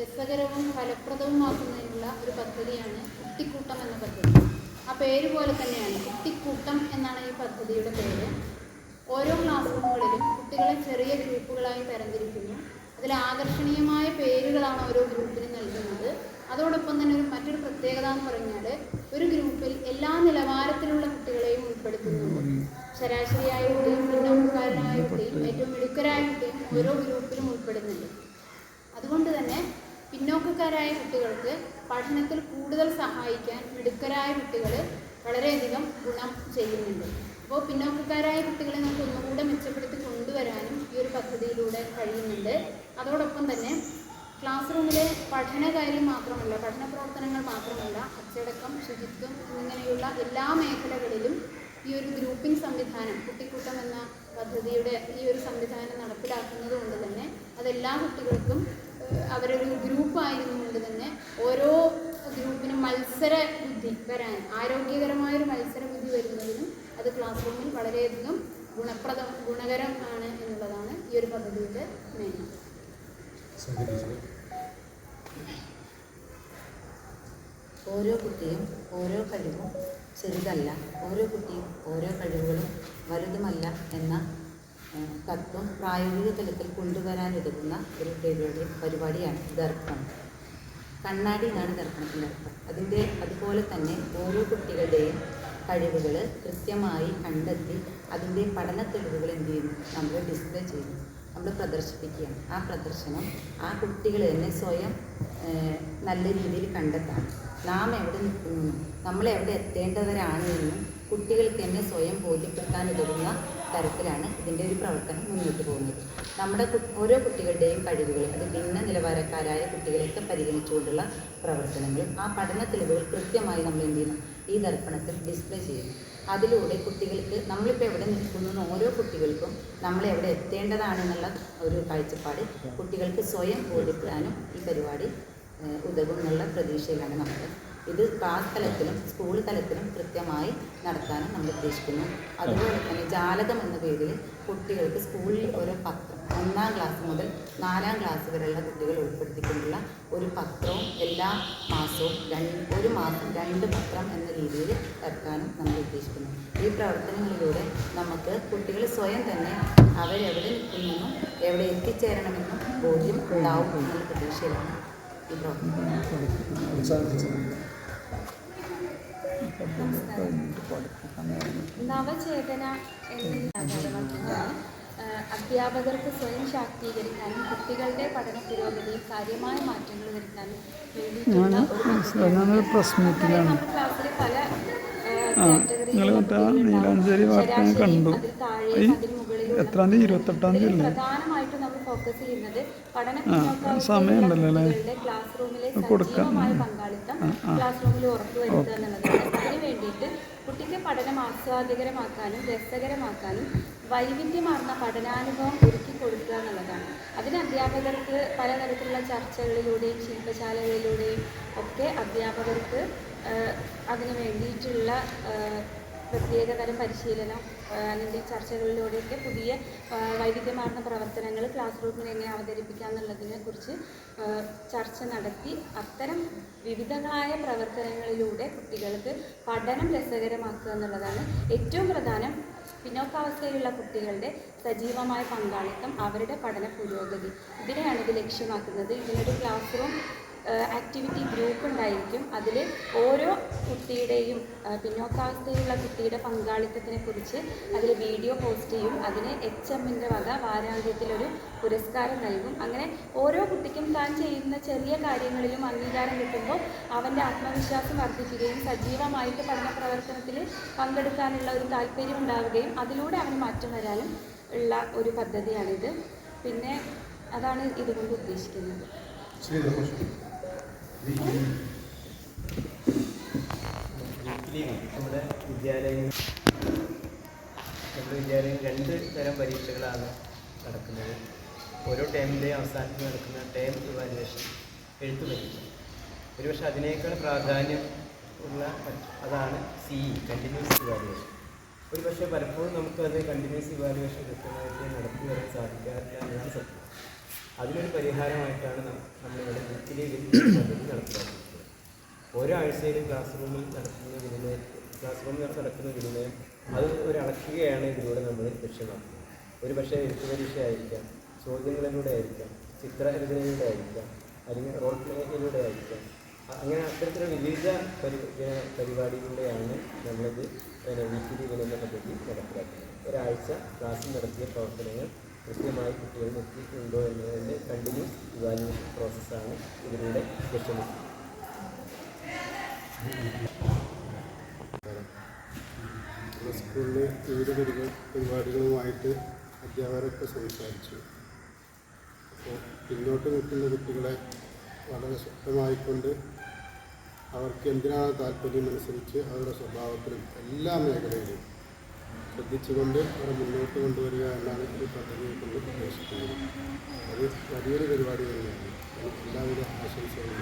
രസകരവും ഫലപ്രദവുമാക്കുന്നതിനുള്ള ഒരു പദ്ധതിയാണ് കുട്ടിക്കൂട്ടം എന്ന പദ്ധതി. ആ പേര് പോലെ തന്നെയാണ് കുട്ടിക്കൂട്ടം എന്നാണ് ഈ പദ്ധതിയുടെ പേര്. ഓരോ ക്ലാസ് റൂമുകളിലും കുട്ടികളെ ചെറിയ ഗ്രൂപ്പുകളായി തരംതിരിക്കുന്നു. അതിൽ ആകർഷണീയമായ പേരുകളാണ് ഓരോ ഗ്രൂപ്പിന് നൽകുന്നത്. അതോടൊപ്പം തന്നെ ഒരു മറ്റൊരു പ്രത്യേകത എന്ന് പറഞ്ഞാൽ ഒരു ഗ്രൂപ്പിൽ എല്ലാ നിലവാരത്തിലുള്ള കുട്ടികളെയും ഉൾപ്പെടുത്തുന്നുണ്ട്. ശരാശരിയായ കുട്ടിയും പിന്നോക്കാരനായ കുട്ടിയും ഏറ്റവും മിടുക്കരായ കുട്ടിയും ഓരോ ഗ്രൂപ്പിലും ഉൾപ്പെടുന്നുണ്ട്. അതുകൊണ്ട് തന്നെ പിന്നോക്കക്കാരായ കുട്ടികൾക്ക് പഠനത്തിൽ കൂടുതൽ സഹായിക്കാൻ മിടുക്കരായ കുട്ടികൾ വളരെയധികം ഗുണം ചെയ്യുന്നുണ്ട്. അപ്പോൾ പിന്നോക്കക്കാരായ കുട്ടികളെ നമുക്ക് ഒന്നുകൂടെ മെച്ചപ്പെടുത്തി കൊണ്ടുവരാനും ഈ ഒരു പദ്ധതിയിലൂടെ കഴിയുന്നുണ്ട്. അതോടൊപ്പം തന്നെ ക്ലാസ് റൂമിലെ പഠനകാര്യം മാത്രമല്ല പഠന പ്രവർത്തനങ്ങൾ മാത്രമല്ല അച്ചടക്കം ശുചിത്വം എന്നിങ്ങനെയുള്ള എല്ലാ മേഖലകളിലും ഈ ഒരു ഗ്രൂപ്പിംഗ് സംവിധാനം കുട്ടിക്കൂട്ടം എന്ന പദ്ധതിയുടെ ഈ ഒരു സംവിധാനം നടപ്പിലാക്കുന്നത് കൊണ്ട് തന്നെ അതെല്ലാ കുട്ടികൾക്കും അവരൊരു ഗ്രൂപ്പായിരുന്നുകൊണ്ട് തന്നെ ഓരോ ഗ്രൂപ്പിനും മത്സര ബുദ്ധി വരാൻ ആരോഗ്യകരമായൊരു മത്സര ബുദ്ധി വരുന്നതിനും അത് ക്ലാസ് റൂമിൽ വളരെയധികം ഗുണപ്രദം ഗുണകരം ആണ് എന്നുള്ളതാണ് ഈ ഒരു പദ്ധതിയുടെ മെയിൻ ഓരോ കുട്ടിയും ഓരോ കഴിവും ചെറുതല്ല ഓരോ കുട്ടിയും ഓരോ കഴിവുകളും വലുതുമല്ല എന്ന തത്വം പ്രായോഗിക തലത്തിൽ കൊണ്ടുവരാനുതകുന്ന ഒരു ദേവിയുടെ പരിപാടിയാണ് ദർപ്പണം. കണ്ണാടി എന്നാണ് ദർപ്പണത്തിന്റെ അർത്ഥം. അതിന്റെ അതുപോലെ തന്നെ ഓരോ കുട്ടികളുടെയും കഴിവുകൾ കൃത്യമായി കണ്ടെത്തി അതിന്റെ പഠന തെളിവുകൾ എന്ത് ചെയ്യുന്നു? നമ്മൾ ഡിസ്പ്ലേ ചെയ്യുന്നു. നമ്മൾ പ്രദർശിപ്പിക്കുകയാണ്. ആ പ്രദർശനം ആ കുട്ടികൾ തന്നെ സ്വയം നല്ല രീതിയിൽ കണ്ടെത്താൻ നാം എവിടെ നിൽക്കുന്നു? നമ്മൾ എവിടെ എത്തേണ്ടവരാണ് കുട്ടികൾക്ക് തന്നെ സ്വയം ബോധ്യപ്പെടുത്താൻ ഉതകുന്ന തരത്തിലാണ് ഇതിന്റെ ഒരു പ്രവർത്തനം മുന്നോട്ട് പോകുന്നത്. നമ്മുടെ ഓരോ കുട്ടികളുടെയും കഴിവുകൾ അത് ഭിന്ന നിലവാരക്കാരായ കുട്ടികളെയൊക്കെ പരിഗണിച്ചുകൊണ്ടുള്ള പ്രവർത്തനങ്ങൾ ആ പഠന തെളിവുകൾ കൃത്യമായി നമ്മൾ എന്ത് ചെയ്യുന്നു? ഈ ദർപ്പണത്തിൽ ഡിസ്പ്ലേ ചെയ്യുന്നു. അതിലൂടെ കുട്ടികൾക്ക് നമ്മളിപ്പോൾ എവിടെ നിൽക്കുന്നു ഓരോ കുട്ടികൾക്കും നമ്മൾ എവിടെ എത്തേണ്ടതാണെന്നുള്ള ഒരു കാഴ്ചപ്പാട് കുട്ടികൾക്ക് സ്വയം ബോധ്യപ്പെടാനും ഈ പരിപാടി ഉതകുമെന്നുള്ള ഉതകും പ്രതീക്ഷയിലാണ് നമ്മൾ ഇത് ക്ലാസ് തലത്തിലും സ്കൂൾ തലത്തിലും കൃത്യമായി നടത്താനും നമ്മൾ ഉദ്ദേശിക്കുന്നു. അതുപോലെ തന്നെ ജാലകം എന്ന പേരിൽ കുട്ടികൾക്ക് സ്കൂളിൽ ഒരു പത്രം ഒന്നാം ക്ലാസ് മുതൽ നാലാം ക്ലാസ് വരെയുള്ള കുട്ടികൾ ഉൾപ്പെടുത്തിക്കൊണ്ടുള്ള ഒരു പത്രവും എല്ലാ മാസവും രണ്ട് ഒരു മാസം രണ്ട് പത്രം എന്ന രീതിയിൽ ഇറക്കാനും നമ്മൾ ഉദ്ദേശിക്കുന്നു. ഈ പ്രവർത്തനങ്ങളിലൂടെ നമുക്ക് കുട്ടികൾ സ്വയം തന്നെ അവരെവിടെ നിൽക്കുമെന്നും എവിടെ എത്തിച്ചേരണമെന്നും ബോധ്യം ഉണ്ടാവും എന്നുള്ള പ്രതീക്ഷയിലാണ് ഈ പ്രവർത്തനം. നവചേതന അധ്യാപകർക്ക് സ്വയം ശാക്തീകരിക്കാനും കുട്ടികളുടെ പഠന പുരോഗതിയിൽ കാര്യമായ മാറ്റങ്ങൾ വരുത്താനും വേണ്ടിയിട്ടുള്ള ക്ലാസ്സിലെ പല ആ, നിങ്ങൾ മറ്റേ ആ നീലാഞ്ചേരി വാർത്ത ഫോക്കസ് ചെയ്യുന്നത് പഠന അല്ലേ? ക്ലാസ് റൂമിലെ. സജീവമായ പങ്കാളിത്തം. ക്ലാസ് റൂമിൽ ഉറപ്പുവരുത്തുക എന്നുള്ളതാണ് അതിന് വേണ്ടിയിട്ട് കുട്ടിക്ക് പഠനം ആസ്വാദ്യകരമാക്കാനും രസകരമാക്കാനും വൈവിധ്യമാർന്ന പഠനാനുഭവം ഒരുക്കി കൊടുക്കുക എന്നുള്ളതാണ് അതിന് അധ്യാപകർക്ക് പലതരത്തിലുള്ള ചർച്ചകളിലൂടെയും ശില്പശാലകളിലൂടെയും ഒക്കെ അധ്യാപകർക്ക് അതിന് വേണ്ടിയിട്ടുള്ള ആഹ്, പ്രത്യേക തരം പരിശീലനം അല്ലെങ്കിൽ ചർച്ചകളിലൂടെയൊക്കെ പുതിയ വൈവിധ്യമാർന്ന പ്രവർത്തനങ്ങൾ ക്ലാസ് റൂമിൽ എങ്ങനെ അവതരിപ്പിക്കാം എന്നുള്ളതിനെ കുറിച്ച് ചർച്ച നടത്തി. അത്തരം വിവിധങ്ങളായ പ്രവർത്തനങ്ങളിലൂടെ കുട്ടികൾക്ക് പഠനം രസകരമാക്കുക എന്നുള്ളതാണ് ഏറ്റവും പ്രധാനം. പിന്നോക്കാവസ്ഥയിലുള്ള കുട്ടികളുടെ സജീവമായ പങ്കാളിത്തം അവരുടെ പഠന പുരോഗതി ഇതിനെയാണ് ഇത് ലക്ഷ്യമാക്കുന്നത്. ഇതിനൊരു ക്ലാസ് റൂം ആക്ടിവിറ്റി ഗ്രൂപ്പ് ഉണ്ടായിരിക്കും. അതിൽ ഓരോ കുട്ടിയുടെയും പിന്നോക്കാവസ്ഥയിലുള്ള കുട്ടിയുടെ പങ്കാളിത്തത്തിനെ കുറിച്ച് അതിൽ വീഡിയോ പോസ്റ്റ് ചെയ്യും. അതിന് എച്ച് എമ്മിന്റെ വക വാരാന്ത്യത്തിലൊരു പുരസ്കാരം നൽകും. അങ്ങനെ ഓരോ കുട്ടിക്കും താൻ ചെയ്യുന്ന ചെറിയ കാര്യങ്ങളിലും അംഗീകാരം കിട്ടുമ്പോൾ അവന്റെ ആത്മവിശ്വാസം വർദ്ധിക്കുകയും സജീവമായിട്ട് പഠന പ്രവർത്തനത്തിൽ പങ്കെടുക്കാനുള്ള ഒരു താല്പര്യം ഉണ്ടാവുകയും അതിലൂടെ അവന് മാറ്റം വരാനും ഉള്ള ഒരു പദ്ധതിയാണിത്. പിന്നെ അതാണ് ഇതുകൊണ്ട് ഉദ്ദേശിക്കുന്നത്. വീക്കിലി നമ്മുടെ വിദ്യാലയങ്ങൾ നമ്മുടെ വിദ്യാലയം രണ്ട് തരം പരീക്ഷകളാണ് നടക്കുന്നത്. ഓരോ ടേമിന്റെയും അവസാനത്തിൽ നടക്കുന്ന ടേം ഇവാലുവേഷൻ എഴുത്ത് പരീക്ഷ. ഒരുപക്ഷെ അതിനേക്കാൾ പ്രാധാന്യം ഉള്ള അതാണ് സി കണ്ടിന്യൂസ് ഇവാലുവേഷൻ ഒരുപക്ഷെ പലപ്പോഴും നമുക്കത് കണ്ടിന്യൂസ് ഇവാലുവേഷൻ കൃത്യമായിട്ട് നടത്തി വരാൻ സാധിക്കാറില്ല എന്നാണ് സത്യം. അതിനൊരു പരിഹാരമായിട്ടാണ് നമ്മളിവിടെ വീക്കിലി വിൻ പദ്ധതി നടപ്പിലാക്കുന്നത് ഓരോ ആഴ്ചയിലും ക്ലാസ് റൂമിൽ നടത്തുന്ന വിനിമയം ക്ലാസ് റൂമിൽ നടക്കുന്ന വിനിമയം അത് ഒരു അളക്കുകയാണ് ഇതിലൂടെ നമ്മൾ ലക്ഷ്യമാക്കുന്നത്. ഒരു പക്ഷേ എഴുത്തു പരീക്ഷ ആയിരിക്കാം ചോദ്യങ്ങളിലൂടെ ആയിരിക്കാം ചിത്രരചനയിലൂടെ ആയിരിക്കാം അല്ലെങ്കിൽ റോൾ പ്ലേയിലൂടെ ആയിരിക്കാം. അങ്ങനെ അത്തരത്തിലുള്ള വിവിധ പരി പരിപാടിയിലൂടെയാണ് നമ്മളിത് വീക്കിലി വിനിമയ പദ്ധതി നടപ്പിലാക്കുന്നത്. ഒരാഴ്ച ക്ലാസ്സിൽ നടത്തിയ പ്രവർത്തനങ്ങൾ കൃത്യമായി കുട്ടികൾ എത്തിയിട്ടുണ്ടോ എന്നതിന്റെ കണ്ടിന്യൂസ് ഇവാലുവേഷൻ പ്രോസസ്സാണ് ഇതിലൂടെ ലക്ഷ്യമിട്ടത് സ്കൂളിൽ വിവിധ പരിപാ പരിപാടികളുമായിട്ട് അധ്യാപകരൊക്കെ സംസാരിച്ചു. അപ്പോൾ പിന്നോട്ട് നിൽക്കുന്ന കുട്ടികളെ വളരെ ശക്തമായിക്കൊണ്ട് അവർക്ക് എന്തിനാണ് താല്പര്യമനുസരിച്ച് അവരുടെ സ്വഭാവത്തിലും എല്ലാ മേഖലയിലും ശ്രദ്ധിച്ചുകൊണ്ട് അവരെ മുന്നോട്ട് കൊണ്ടുവരിക എന്നാണ് ഈ പദ്ധതിയെ കൊണ്ട് ഉദ്ദേശിക്കുന്നത്. അത് വലിയൊരു പരിപാടി തന്നെയാണ്. എല്ലാവിധ ആശംസകളും